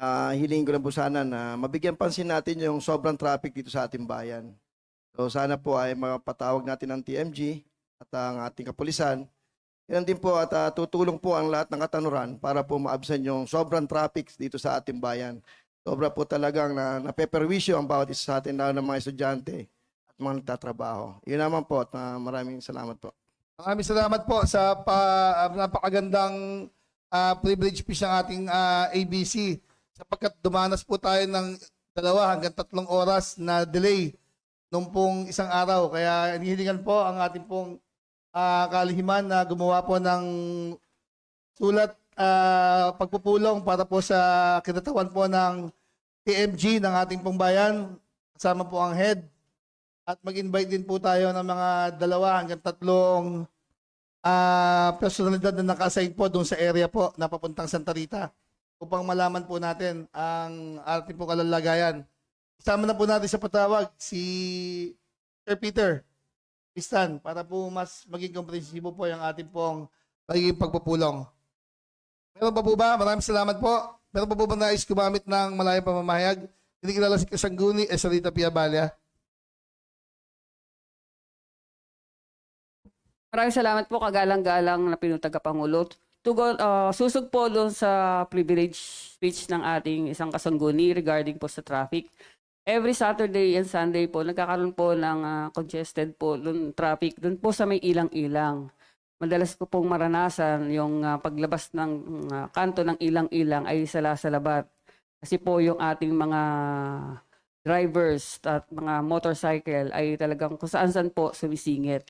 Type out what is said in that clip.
ah, hiling ko lang po sana na mabigyan pansin natin yung sobrang traffic dito sa ating bayan. So sana po ay mapatawag natin ng TMG at ang ating kapulisan. Yan din po at ah, tutulong po ang lahat ng katanuran para po maabsan yung sobrang traffic dito sa ating bayan. Sobra po talagang na, napeperwisyo ang bawat isa sa atin, lalo ng mga estudyante at mga nagtatrabaho. Yun naman po at ah, maraming salamat po. Maraming salamat po sa pa, ah, napakagandang ah, privilege piece ng ating ah, ABC sapagkat dumanas po tayo ng dalawa hanggang tatlong oras na delay nung pong isang araw. Kaya hinihilingan po ang ating pong ah, kalihiman na gumawa po ng sulat ah, pagpupulong para po sa kinatawan po ng TMG ng ating pong bayan. Kasama po ang head at mag-invite din po tayo ng mga dalawa hanggang tatlong ah personalidad na naka-assign po doon sa area po na papuntang Santa Rita upang malaman po natin ang ating po kalalagayan. Isama na po natin sa patawag si Sir Peter Pistan para po mas maging komprehensibo po yung ating pong magiging pagpupulong. Meron pa po ba? Maraming salamat po. Meron pa po ba nais gumamit ng malayang pamamahayag? Hindi kilala si Kasangguni, Esalita Piabalia. Maraming salamat po kagalang-galang na pinutag Pangulo. Tugon, ah, susog po doon sa privilege speech ng ating isang kasangguni regarding po sa traffic. Every Saturday and Sunday po, nagkakaroon po ng ah, congested po doon traffic doon po sa may ilang-ilang. Madalas ko pong maranasan yung ah, paglabas ng ah, kanto ng ilang-ilang ay sala-salabat. Kasi po yung ating mga drivers at mga motorcycle ay talagang kung saan-saan po sumisingit.